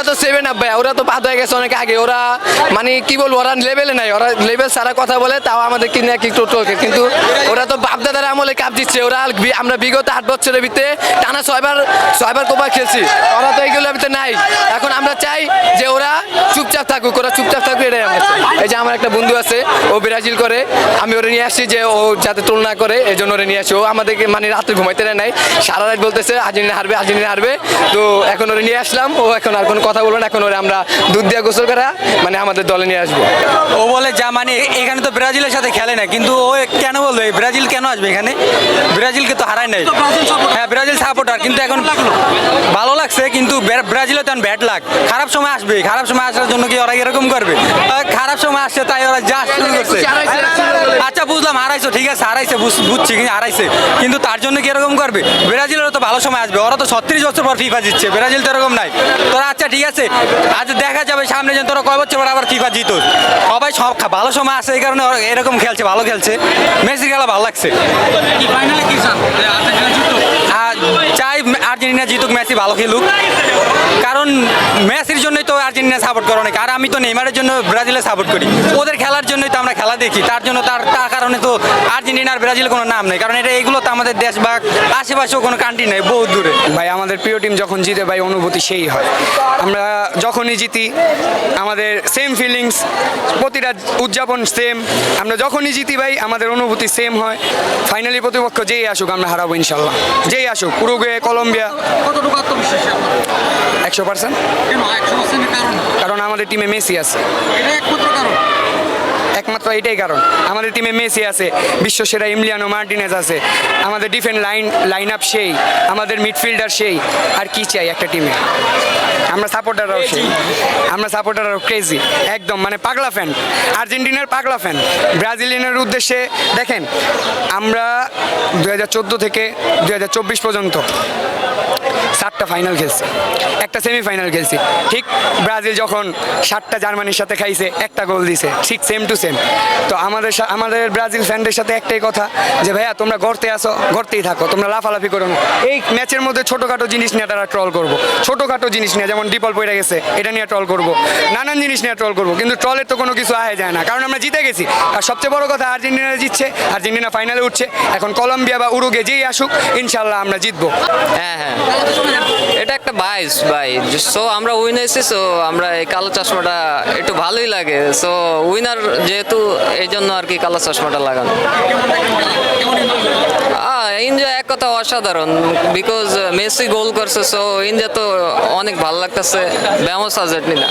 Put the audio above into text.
ওরা তো seven up ভাই। ওরা তো পাত হয়ে গেছে অনেক আগে। ওরা মানে কি বলব, ওরা লেভেলে নাই। ওরা লেভেল সারা কথা বলে, তাও আমাদের কিনে কি টোটকে কিন্তু ওরা তো বাপ দাদার আমলে কাপ দিচ্ছে। ওরা আমরা বিগত আট বছরের ভিতরে টানা ছয়বার ছয়বার কোপা খেলছি। ওরা তো এইগুলোর ভিতরে নাই। এখন আমরা চাই যে ওরা চুপচাপ থাকুক, ওরা চুপচাপ এটাই আমরা এই যে আমার একটা বন্ধু আছে ও ব্রাজিল করে। আমি ওরে নিয়ে আসছি যে ও যাতে তুলনা করে এই জন্য ওরে নিয়ে আসি ও আমাদেরকে মানে রাত্রে ঘুমাইতে দেয় নাই। সারা রাত বলতেছে আর্জেন্টিনা হারবে আর্জেন্টিনা হারবে। তো এখন ওরে নিয়ে আসলাম। ও এখন আর কোনো কথা বলব না। এখন ওরে আমরা দুধ দিয়ে গোসল করা মানে আমাদের দলে নিয়ে আসব। ও বলে যা মানে এখানে তো ব্রাজিলের সাথে খেলে না। কিন্তু ও কেন বলবে ব্রাজিল কেন আসবে এখানে? ব্রাজিলকে তো হারায় নাই। হ্যাঁ ব্রাজিল সাপোর্টার কিন্তু এখন ভালো লাগছে কিন্তু ব্রা- ব্রাজিলে তো ব্যাট লাগ খারাপ সময় আসবে খারাপ সময় আসার জন্য কি ওরা এরকম করবে? খারাপ সময় আসছে তাই ওরা যা শুরু করছে। আচ্ছা বুঝলাম হারাইছো ঠিক আছে হারাইছে বুঝ- বুঝছি কিন্তু হারাইছে। কিন্তু তার জন্য কি এরকম করবে? ব্রাজিলেরও তো ভালো সময় আসবে ওরা তো ছত্রিশ বছর পর ফিফা জিতছে ব্রাজিল তো এরকম নাই। তোরা আচ্ছা ঠিক আছে আজ দেখা যাবে সামনে যেন তোরা কয় বছর পর আবার ফিফা জিতো সবাই সব ভালো সময় আসে এই কারণে ওরা এরকম খেলছে ভালো খেলছে। মেসির খেলা ভালো লাগছে। আর চাই না জিতুক মেসি ভালো খেলুক। কারণ মেসির জন্যই তো আর্জেন্টিনা সাপোর্ট করে অনেক, আর আমি তো নেইমারের জন্য ব্রাজিলে সাপোর্ট করি। ওদের খেলার জন্যই তো আমরা খেলা দেখি, তার জন্য তার তার কারণে তো আর্জেন্টিনা আর ব্রাজিল কোনো নাম নেই, কারণ এটা, এগুলো তো আমাদের দেশ বা আশেপাশেও কোনো কান্ট্রি নেই, বহুত দূরে। ভাই, আমাদের প্রিয় টিম যখন জিতে, ভাই, অনুভূতি সেই হয়। আমরা যখনই জিতি, আমাদের সেম ফিলিংস প্রতিটা উদযাপন সেম আমরা যখনই জিতি, ভাই, আমাদের অনুভূতি সেম হয়। ফাইনালি প্রতিপক্ষ যেই আসুক, আমরা হারাবো, ইনশাল্লাহ। যেই আসুক, উরুগুয়ে, কলম্বিয়া? একশো পার্সেন্ট কারণ? আমাদের টিমে মেসি আছে। একমাত্র এটাই কারণ। আমাদের টিমে মেসি আছে বিশ্ব সেরা ইমলিয়ানো মার্টিনেজ আছে। আমাদের ডিফেন্স লাইন লাইন আপ সেই আমাদের মিডফিল্ডার সেই। আর কি চাই একটা টিমে আমরা সাপোর্টাররাও সেই। আমরা সাপোর্টাররাও ক্রেজি একদম মানে পাগলা ফ্যান আর্জেন্টিনার পাগলা ফ্যান ব্রাজিলিয়ানের উদ্দেশ্যে দেখেন আমরা দু হাজার চোদ্দ থেকে দু হাজার চব্বিশ পর্যন্ত সাতটা ফাইনাল খেলছি। একটা সেমিফাইনাল খেলছি। ঠিক ব্রাজিল যখন সাতটা জার্মানির সাথে খাইছে, একটা গোল দিছে। ঠিক সেম টু সেম তো আমাদের আমাদের ব্রাজিল ফ্যানদের সাথে একটাই কথা যে, ভাইয়া, তোমরা গড়তে আসো গড়তেই থাকো। তোমরা লাফালাফি করো না। এই ম্যাচের মধ্যে ছোটোখাটো জিনিস নিয়ে তারা ট্রল করব। ছোটোখাটো জিনিস নিয়ে, যেমন ডিপল পড়ে গেছে, এটা নিয়ে ট্রল করব। নানান জিনিস নিয়ে ট্রল করব। কিন্তু ট্রলের তো কোনো কিছু আহে যায় না। কারণ আমরা জিতে গেছি। আর সবচেয়ে বড় কথা, আর্জেন্টিনা জিতছে। আর্জেন্টিনা ফাইনালে উঠছে। এখন কলম্বিয়া বা উরুগে যেই আসুক ইনশাল্লাহ আমরা জিতবো। হ্যাঁ হ্যাঁ। এটা একটা বাইস ভাই। সো আমরা উইন হয়েছি সো আমরা এই কালো চশমাটা একটু ভালোই লাগে। সো উইনার যেহেতু এই জন্য আর কি কালো চশমাটা লাগানো। ইন্ডিয়া এক কথা অসাধারণ বিকজ মেসি গোল করছে সো ইন্ডিয়া তো অনেক ভালো লাগতেছে। ব্যামো সাজেট না